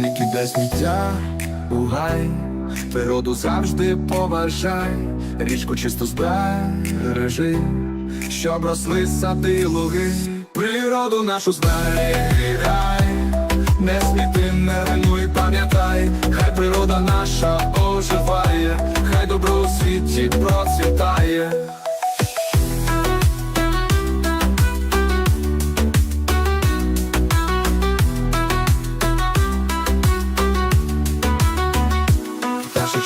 піде сміття у природу завжди поважай, річку чисто збережи, щоб росли сади луги, природу нашу зберігай, не сміти, не руйнуй, пам'ятай, хай природа наша